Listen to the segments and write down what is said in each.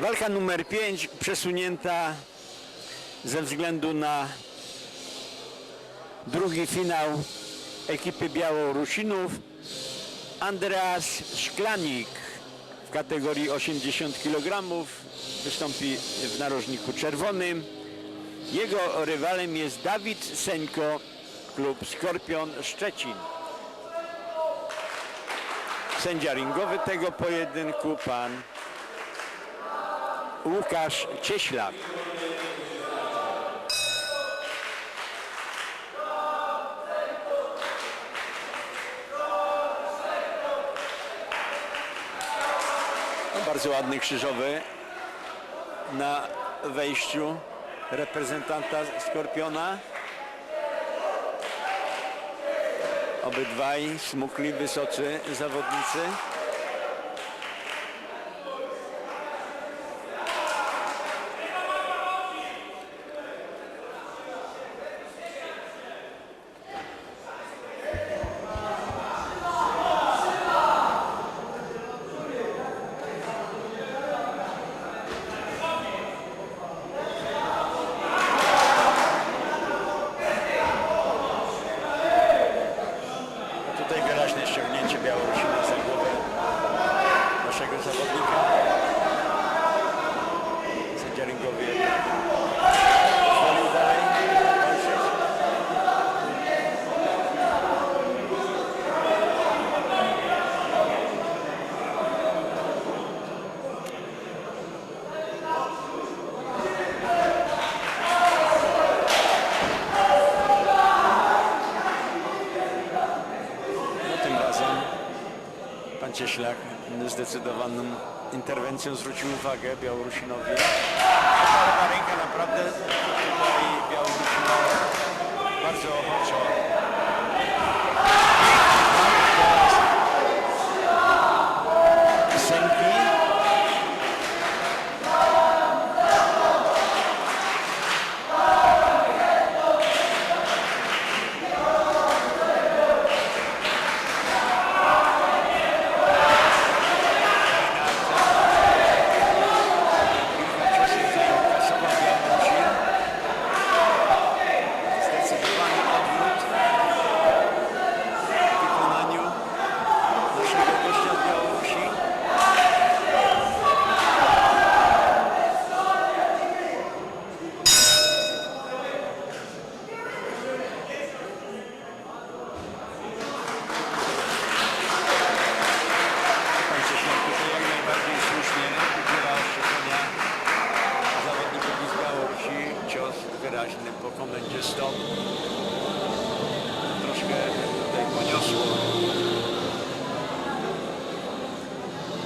Walka numer 5 przesunięta ze względu na drugi finał ekipy Białorusinów. Andreas Szklanik w kategorii 80 kg wystąpi w narożniku czerwonym. Jego rywalem jest Dawid Seńko, klub Skorpion Szczecin. Sędzia ringowy tego pojedynku pan Łukasz Cieślak. No, bardzo ładny krzyżowy na wejściu reprezentanta Skorpiona. Obydwaj smukli, wysocy zawodnicy. A tutaj wyraźne ściągnięcie Białorusina za głowę naszego zawodnika. Sędzia ringowy jednak pozwolił dalej walczyć. No tym razem pan Cieślak zdecydowaną interwencją zwrócił uwagę Białorusinowi. Lewa ręka naprawdę tutaj Białorusinowi bardzo ochoczo. Sęki. Kasowa Białorusin. Zdecydowany odwrót w wykonaniu naszego gościa z Białorusi. Pan Cieślak tutaj jak najbardziej słusznie udziela ostrzeżenia zawodnikowi z Białorusi. Cios wyraźny po komendzie stop. Troszkę tutaj poniosło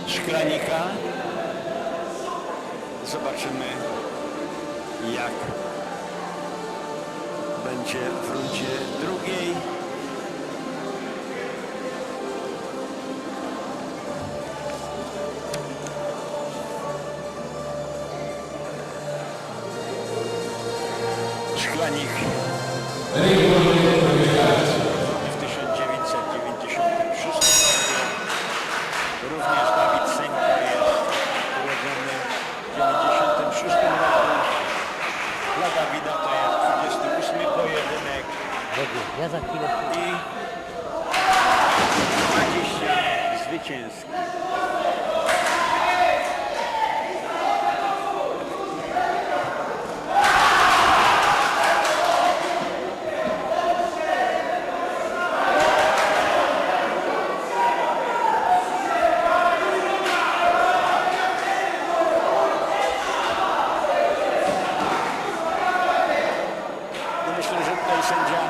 szklanika. Zobaczymy jak będzie w rundzie drugiej. Szklanik w 1996 roku. Również Dawid Senko jest urodzony w 1996 roku. Dla Dawida to jest 28 pojedynek Ja za chwilę i 20 zwycięskich. No myślę, że tutaj sędzia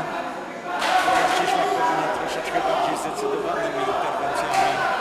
Łukasz Cieślak powinien troszeczkę bardziej zdecydowanym interwencjami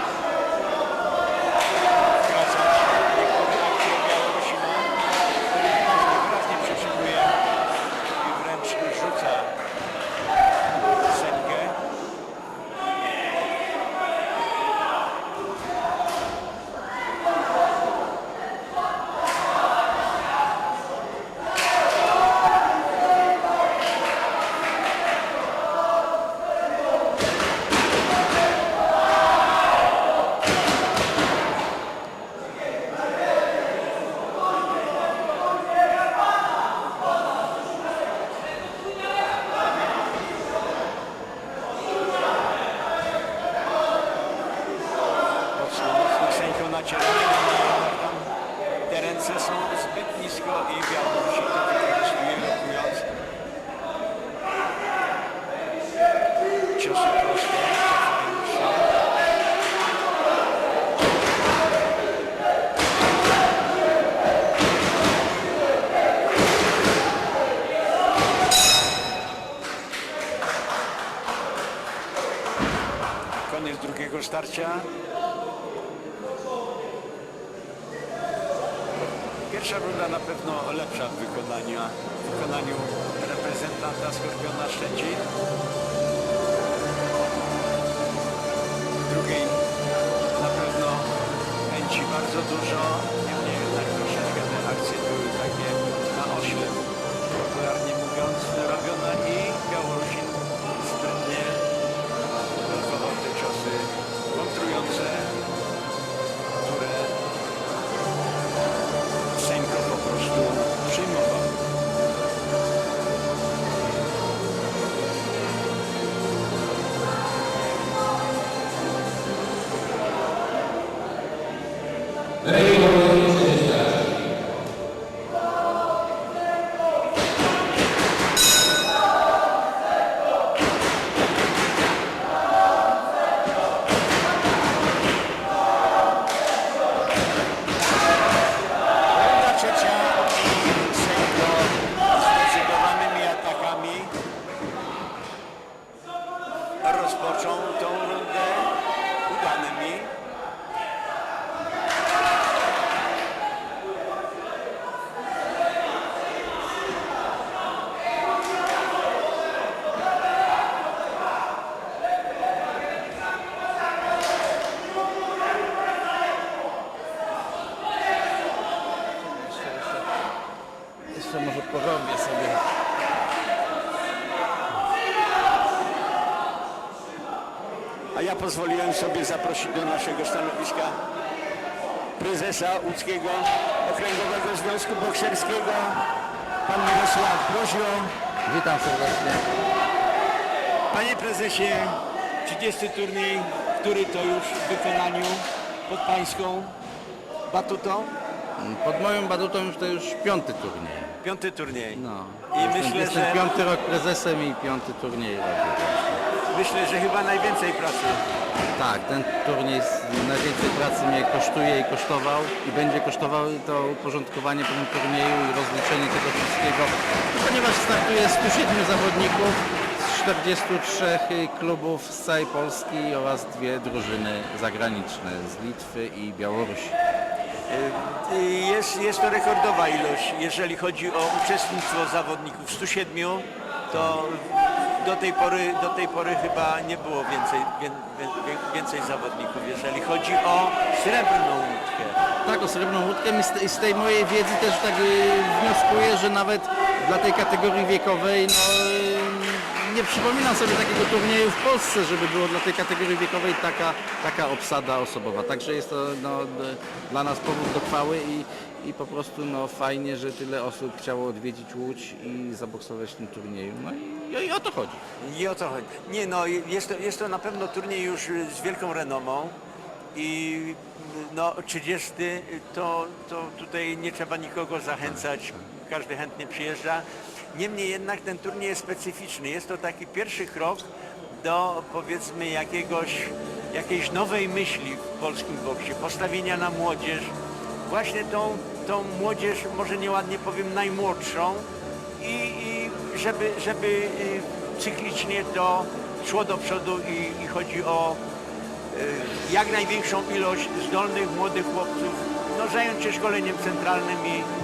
ręce są zbyt nisko i Białorusik to wykorzystuje blokując. Koniec drugiego starcia. Pierwsza runda na pewno lepsza w wykonaniu, w wykonaniu reprezentanta Skorpiona Szczecin. Drugiej. Na pewno chęci bardzo dużo, niemniej jednak troszeczkę te akcje były takie na oślep, popularnie mówiąc, robione i Białorusin Jeszcze może porobię sobie. A ja pozwoliłem sobie zaprosić do naszego stanowiska prezesa łódzkiego Okręgowego Związku Bokserskiego, pan Mirosław Brozio. Witam serdecznie. Panie prezesie, 30 turniej, który to już w wykonaniu pod pańską batutą? Pod moją badutą już to już piąty turniej. Piąty turniej. No. I jestem, myślę, jestem że piąty rok prezesem i piąty turniej robię. myślę, że chyba najwięcej pracy. Tak, ten turniej z- najwięcej pracy mnie kosztuje i kosztował i będzie kosztowało to uporządkowanie po tym turnieju i rozliczenie tego wszystkiego, ponieważ startuje 107 zawodników z 43 klubów z całej Polski oraz dwie drużyny zagraniczne z Litwy i Białorusi. Y, Jest, jest to rekordowa ilość, jeżeli chodzi o uczestnictwo zawodników. 107 to do tej pory, do tej pory chyba nie było więcej, wię, wię, więcej zawodników, jeżeli chodzi o srebrną łódkę. Tak, o srebrną łódkę z, z tej mojej wiedzy też tak y, wnioskuję, że nawet dla tej kategorii wiekowej no, y, nie przypominam sobie takiego turnieju w Polsce, żeby było dla tej kategorii wiekowej taka, taka obsada osobowa. Także jest to no, dla nas powód do chwały i, i po prostu no, fajnie, że tyle osób chciało odwiedzić Łódź i zaboksować w tym turnieju. No i, i o to chodzi. I o to chodzi. Nie no, jest to, jest to na pewno turniej już z wielką renomą i no 30 to, to tutaj nie trzeba nikogo zachęcać, każdy chętnie przyjeżdża. Niemniej jednak ten turniej jest specyficzny. Jest to taki pierwszy krok do powiedzmy jakiegoś, jakiejś nowej myśli w polskim boksie, postawienia na młodzież, właśnie tą, tą młodzież, może nieładnie powiem, najmłodszą i, i żeby, żeby y, cyklicznie to szło do przodu i, i chodzi o y, jak największą ilość zdolnych młodych chłopców, no zająć się szkoleniem centralnym i,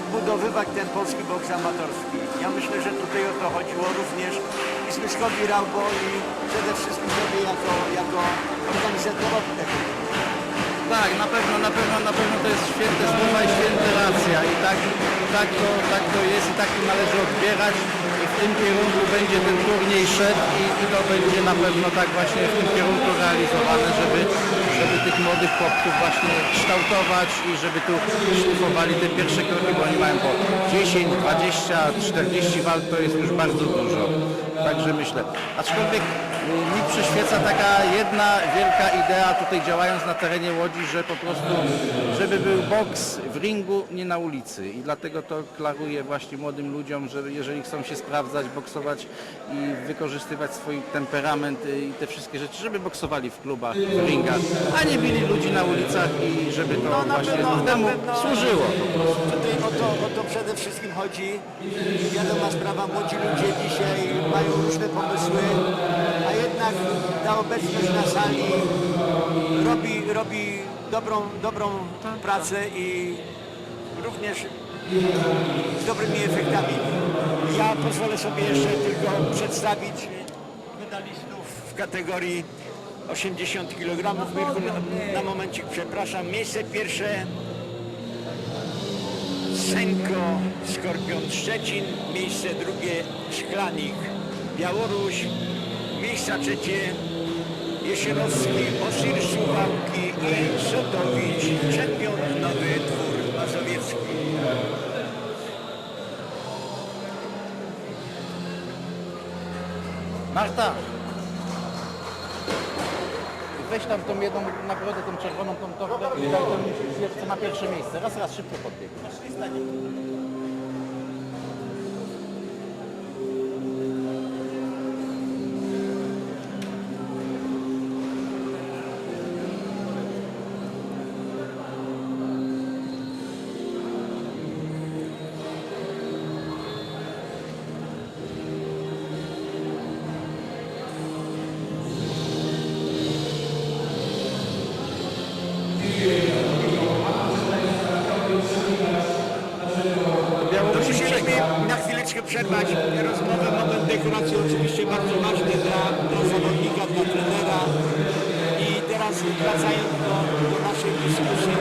odbudowywać ten polski boks amatorski. Ja myślę, że tutaj o to chodziło również i Zbyszkowi Raubo i przede wszystkim sobie jako, jako organizatorowi tego. Tak, na pewno, na pewno, na pewno to jest święte słowa i święte racja i tak, tak, to, tak to jest i tak to należy odbierać i w tym kierunku będzie ten turniej szedł i to będzie na pewno tak właśnie w tym kierunku realizowane, żeby, żeby tych młodych chłopców właśnie kształtować i żeby tu szlifowali te pierwsze kroki, bo oni mają po 10, 20, 40 walk, to jest już bardzo dużo. Także myślę. Aczkolwiek mi przyświeca taka jedna wielka idea tutaj działając na terenie Łodzi, że po prostu, żeby był boks w ringu, nie na ulicy. I dlatego to klaruję właśnie młodym ludziom, że jeżeli chcą się sprawdzać, boksować i wykorzystywać swój temperament i te wszystkie rzeczy, żeby boksowali w klubach, w ringach, a nie bili ludzi na ulicach i żeby to No, właśnie pewno, temu pewno. służyło. Tutaj o to, o to przede wszystkim chodzi. Wiadoma sprawa, młodzi ludzie dzisiaj mają różne pomysły, jednak ta obecność na sali robi, robi dobrą, dobrą pracę i również z dobrymi efektami. Ja pozwolę sobie jeszcze tylko przedstawić medalistów w kategorii 80 kg. Mirku, na, na momencik przepraszam. Miejsce pierwsze Senko Skorpion Szczecin, miejsce drugie Szklanik Białoruś, miejsca trzecie Jesierowski, Osir Suwałki i Sotowicz, czempion Nowy Dwór Mazowiecki. Marta! Weź tam tą jedną nagrodę, tą czerwoną, tą torbę i daj temu, co ma pierwsze miejsce. Raz, raz, szybko podbieg. troszeczkę przerwać rozmowę. Moment dekoracji oczywiście bardzo ważny dla, dla zawodnika, dla trenera. I teraz wracając do, do naszej dyskusji